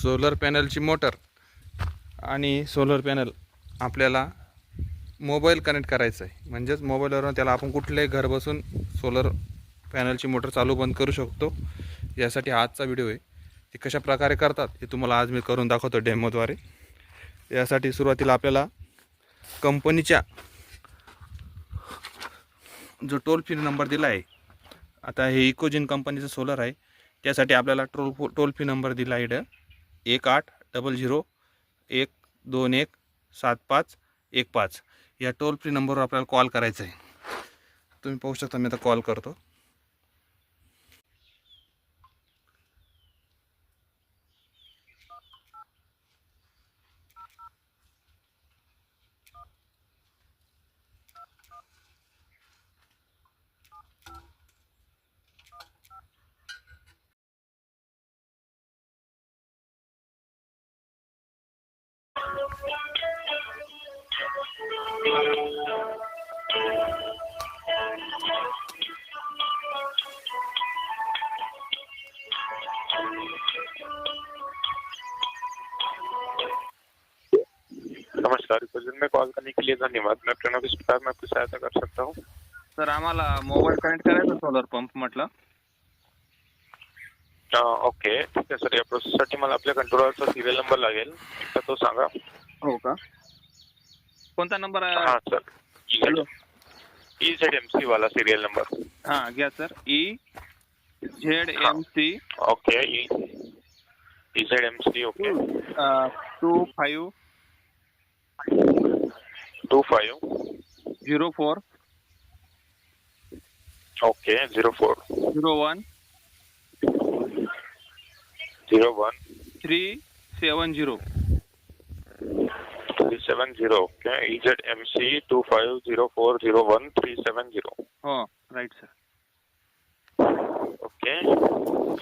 Solar पॅनलची motor आणि solar panel आपल्याला मोबाईल कनेक्ट करायचं आहे. म्हणजेच मोबाईलवरून त्याला आपण कुठल्याही घर बसून सोलर पॅनलची मोटर चालू बंद करू शकतो. यासाठी आजचा व्हिडिओ आहे. ते कशा प्रकारे करतात हे तुम्हाला आज मी करून दाखवतो डेमोद्वारे. यासाठी सुरुवातीला आपल्याला कंपनीच्या जो टोल फ्री नंबर दिला आहे आता हे इकोजिन कंपनीचं सोलर आहे त्यासाठी आपल्याला टोल टोल फ्री नंबर दिला आहे एक आठ डबल झिरो एक दोन एक सात पाच एक पाच. या टोल फ्री नंबरवर आपल्याला कॉल करायचा आहे तुम्ही पाहू शकता मी आता कॉल करतो. नमस्कार। रिपोर्ट में कॉल करने के लिए धन्यवाद। मैं प्रणव इस प्रकार में आपकी सहायता कर सकता हूँ। सर आम्हाला मोबाईल कनेक्ट करायचा सोलर पंप म्हटलं. ओके. ठीक आहे सर. या प्रोसेससाठी मला आपल्या कंट्रोलरचा सिरियल नंबर लागेल. एकदा तो सांगा. हो का? कोणता नंबर हा sir. Hello. E Z M C वाला सिरियल नंबर. हाँ घ्या sir. E Z M C okay E E Z M C okay. Two five two five zero four okay zero four zero one zero one three seven zero three seven zero okay Z M C two five zero four zero one three seven zero हो right sir okay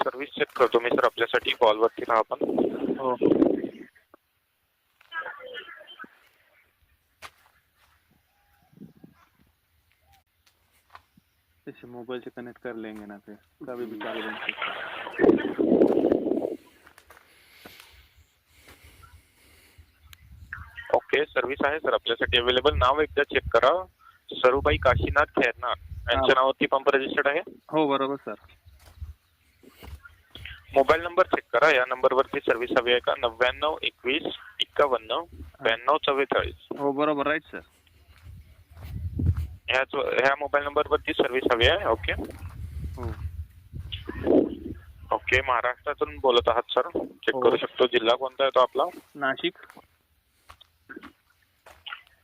service check करतो मी sir आपल्यासाठी कॉलवरती राहा आपण. हो जैसे mobile से connect कर लेंगे ना फिर। कभी भी चालू बंद कर ओके सर्व्हिस आहे सर आपल्यासाठी अवेलेबल नाव एकदा चेक करा. सरुबाई काशीनाथ खैरनार. यांच्या नावावरती पंप रजिस्टर्ड आहे? हो बरोबर सर मोबाईल नंबर चेक करा. या नंबरवरती सर्व्हिस हवी आहे का? नव्याण्णव एकवीस एक्कावन्न ब्याण्णव चव्वेचाळीस. हो बरोबर राईट सर ह्याच ह्या मोबाईल नंबरवरती सर्व्हिस हवी आहे ओके हो ओके महाराष्ट्रातून बोलत आहात सर चेक हो. करू शकतो जिल्हा कोणता आहे तो आपला? नाशिक.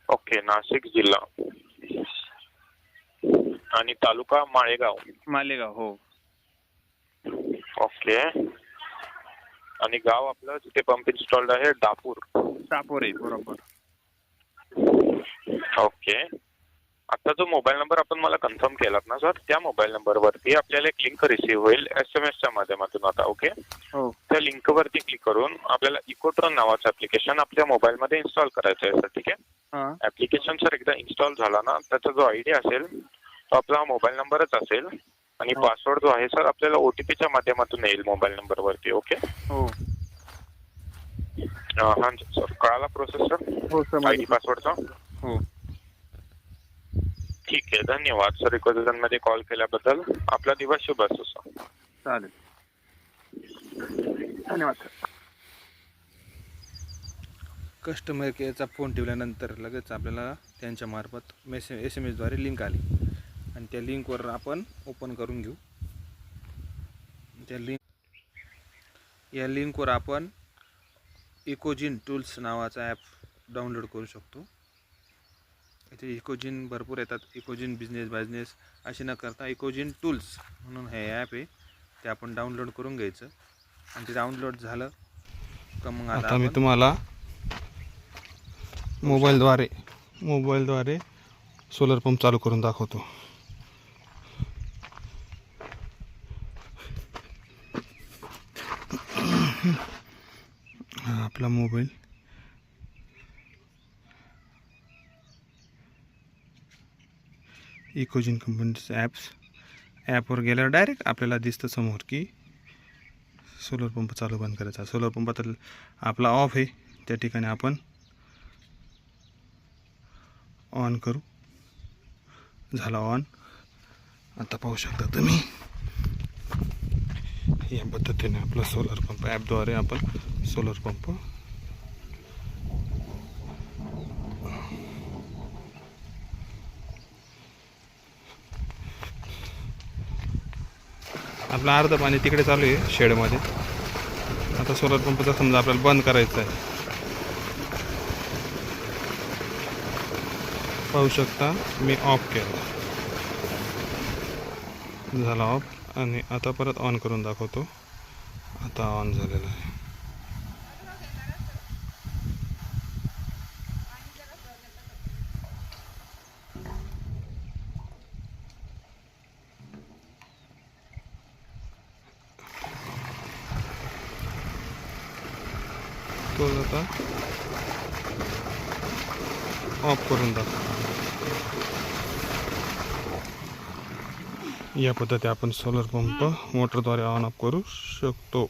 ओके नाशिक जिल्हा. आणि तालुका माळेगाव. मालेगाव हो. ओके आणि गाव आपलं जिथे पंप इन्स्टॉल्ड आहे दापूर टापोरे बरोबर. ओके आता जो मोबाईल नंबर आपण मला कन्फर्म केलात ना सर त्या मोबाईल नंबरवरती आपल्याला एक लिंक रिसीव्ह होईल एस एम एसच्या माध्यमातून आता ओके हो. त्या लिंकवरती क्लिक करून आपल्याला इकोट्रॉन नावाचं ऍप्लिकेशन आपल्या मोबाईलमध्ये इन्स्टॉल करायचं आहे सर ठीक आहे? हां. ऍप्लिकेशन सर एकदा इन्स्टॉल झाला ना त्याचा जो आयडी असेल तो आपला मोबाईल नंबरच असेल आणि हो. पासवर्ड जो आहे सर आपल्याला ओटीपीच्या माध्यमातून येईल मोबाईल नंबरवरती ओके हो. हां सर कळाला प्रोसेस सर हो आयडी पासवर्डचा हो. ठीक आहे धन्यवाद. सर रिक्वेझनमध्ये कॉल केल्याबद्दल. आपला दिवस शुभ असो सर. चालेल. धन्यवाद सर. कस्टमर केअरचा फोन ठेवल्यानंतर लगेच आपल्याला त्यांच्या मार्फत मेसे एस एम एसद्वारे लिंक आली. आणि त्या लिंकवर आपण ओपन करून घेऊ. त्या लिंक या लिंकवर आपण इकोजिन टूल्स नावाचा ॲप डाउनलोड करू शकतो. इथे इकोजिन भरपूर येतात. इकोजिन बिझनेस बायझनेस असे न करता इकोजिन टूल्स म्हणून हे ॲप आहे. ते आपण डाउनलोड करून घ्यायचं. आणि ते डाउनलोड झालं का मग आता मी तुम्हाला मोबाईलद्वारे मोबाईलद्वारे सोलर पंप चालू करून दाखवतो. आपला मोबाईल इकोजिन कंपनीचं ॲप्स ॲपवर गेल्यावर डायरेक्ट आपल्याला दिसतं समोर की सोलर पंप चालू बंद करायचा सोलर पंप आता आपला ऑफ आहे. त्या ठिकाणी आपण ऑन करू. झाला ऑन आता पाहू शकता तुम्ही. या पद्धतीने आपला सोलर पंप ॲपद्वारे आपण सोलर पंप आपलं अर्धं पाणी तिकडे चालू आहे शेडमध्ये. आता सोलर पंपचा समजा आपल्याला बंद करायचा आहे. पाहू शकता मी ऑफ केला. झाला ऑफ आणि आता परत ऑन करून दाखवतो. आता ऑन झालेला आहे. तो आता ऑफ करून दाखव या पद्धती आपण सोलर पंप मोटरद्वारे ऑन ऑफ करू शकतो